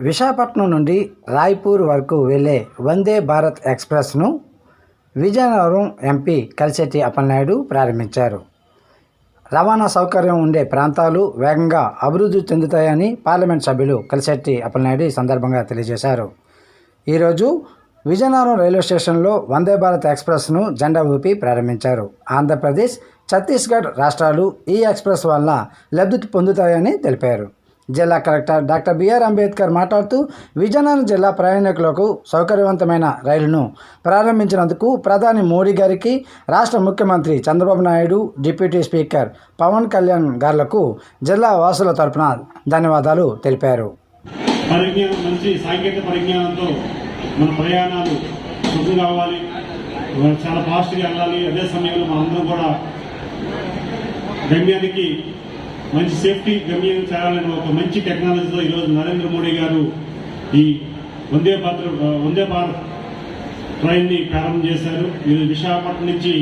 విశాఖపట్నం నుండి రాయ్పూర్ వరకు వెళ్ళే వందే భారత్ ఎక్స్ప్రెస్ను విజయనగరం ఎంపీ కలిశెట్టి అప్పలనాయుడు ప్రారంభించారు. రవాణా సౌకర్యం ఉండే ప్రాంతాలు వేగంగా అభివృద్ధి చెందుతాయని పార్లమెంట్ సభ్యులు కలిశెట్టి అప్పలనాయుడు ఈ సందర్భంగా తెలియజేశారు. ఈరోజు విజయనగరం రైల్వే స్టేషన్లో వందే భారత్ ఎక్స్ప్రెస్ను జెండా ఊపి ప్రారంభించారు. ఆంధ్రప్రదేశ్ ఛత్తీస్గఢ్ రాష్ట్రాలు ఈ ఎక్స్ప్రెస్ వల్ల లబ్ధి పొందుతాయని తెలిపారు. జిల్లా కలెక్టర్ డాక్టర్ బిఆర్ అంబేద్కర్ మాట్లాడుతూ విజయనగరం జిల్లా ప్రయాణికులకు సౌకర్యవంతమైన రైలును ప్రారంభించినందుకు ప్రధాని మోడీ గారికి రాష్ట్ర ముఖ్యమంత్రి చంద్రబాబు నాయుడు డిప్యూటీ స్పీకర్ పవన్ కళ్యాణ్ గారులకు జిల్లా వాసుల తరఫున ధన్యవాదాలు తెలిపారు. పరిజ్ఞానం మంచి సాంకేతిక పరిజ్ఞానంతో మన ప్రయాణాలు సుఖం కావాలి చాలా ఫాస్ట్గా వెళ్ళాలి. అదే సమయంలో మనందరం కూడా గమ్యానికి మంచి సేఫ్టీ గమ్యం చేయాలని ఒక మంచి టెక్నాలజీతో ఈరోజు నరేంద్ర మోడీ గారు ఈ వందే భారత్ వందే భారత్ ట్రైన్ని ప్రారంభం చేశారు. ఈరోజు విశాఖపట్నం నుంచి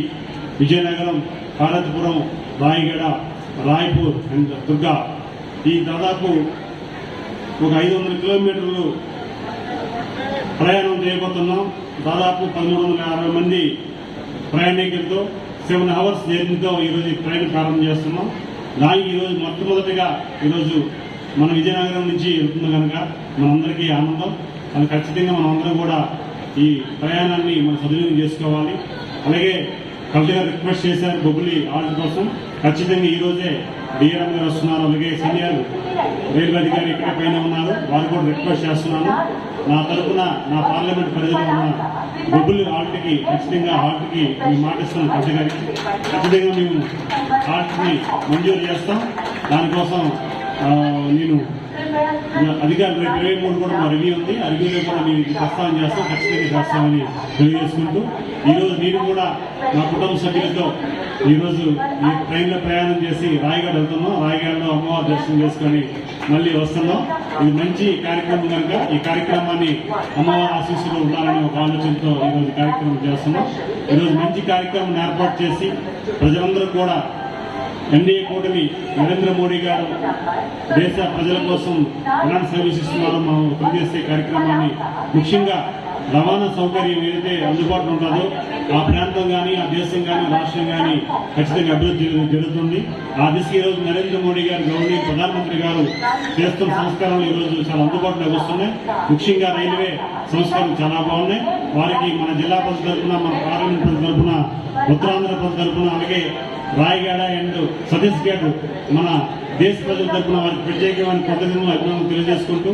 విజయనగరం భారతపురం రాయగడ రాయ్పూర్ అండ్ దుర్గా. ఈ దాదాపు ఒక ఐదు వందల కిలోమీటర్లు ప్రయాణం చేయబోతున్నాం. దాదాపు పదమూడు వందల అరవై మంది ప్రయాణికులతో సెవెన్ అవర్స్ జర్నీతో ఈరోజు ట్రైన్ ప్రారంభం చేస్తున్నాం. దానికి ఈరోజు మొట్టమొదటిగా ఈరోజు మన విజయనగరం నుంచి వెళ్తుంది కనుక మనందరికీ ఆనందం. అది ఖచ్చితంగా మనం అందరం కూడా ఈ ప్రయాణాన్ని మనం సద్వినియోగం చేసుకోవాలి. అలాగే కలెక్టర్ గారు రిక్వెస్ట్ చేశారు బొబ్బులి ఆర్డర్ కోసం. ఖచ్చితంగా ఈరోజే డిఆర్ఎం గారు వస్తున్నారు. అలాగే సీనియర్ రైల్వే అధికారి ఇక్కడ పైన ఉన్నారు? వారు కూడా రిక్వెస్ట్ చేస్తున్నాను. నా తరపున నా పార్లమెంట్ పరిధిలో ఉన్న బొబ్బులి హాల్ట్కి ఖచ్చితంగా హాల్ట్కి మేము మాటిస్తున్నాం కలెక్టర్ గారికి. ఖచ్చితంగా మేము హాల్ట్ని మంజూరు చేస్తాం. దానికోసం నేను అధికారులు రేపు ఇరవై మూడు కూడా మా రివ్యూ ఉంది. ఆ రివ్యూలో కూడా నేను ఇది ప్రస్తావన చేస్తాం ఖచ్చితంగా చేస్తామని తెలియజేసుకుంటూ. ఈరోజు నేను కూడా నా కుటుంబ సభ్యులతో ఈరోజు ఈ ట్రైన్లో ప్రయాణం చేసి రాయగఢ వెళ్తున్నాం. రాయగఢలో అమ్మవారి దర్శనం చేసుకొని మళ్ళీ వస్తున్నాం. ఇది మంచి కార్యక్రమం కనుక. ఈ కార్యక్రమాన్ని అమ్మవారి ఆశీస్సులో ఉండాలని ఒక ఆలోచనతో ఈరోజు కార్యక్రమం చేస్తున్నాం. ఈరోజు మంచి కార్యక్రమం ఏర్పాటు చేసి ప్రజలందరూ కూడా ఎన్డీఏ కూటమి నరేంద్ర మోడీ గారు దేశ ప్రజల కోసం ఎలాంటి సర్వీస్ ఇస్తున్నారో మనం తెలియజేసే కార్యక్రమాన్ని ముఖ్యంగా రవాణా సౌకర్యం ఏదైతే అందుబాటులో ఉంటుందో ఆ ప్రాంతం కానీ ఆ దేశం కానీ రాష్ట్రం కానీ ఖచ్చితంగా అభివృద్ధి జరుగుతుంది. ఆ దిశగా ఈరోజు నరేంద్ర మోడీ గారు గవర్నమెంట్ ప్రధానమంత్రి గారు చేస్తున్న సంస్కరణలు ఈరోజు చాలా అందుబాటులోకి వస్తున్నాయి. ముఖ్యంగా రైల్వే సంస్కరణలు చాలా బాగున్నాయి. వారికి మన జిల్లా ప్రజల తరఫున మన పార్లమెంట్ ప్రజల తరఫున ఉత్తరాంధ్ర ప్రజల తరఫున అలాగే రాయగడ అండ్ ఛత్తీస్గఢ్ మన దేశ ప్రజల తరఫున వారికి ప్రత్యేకమైన కృతజ్ఞతలు అభినందనలు తెలియజేసుకుంటూ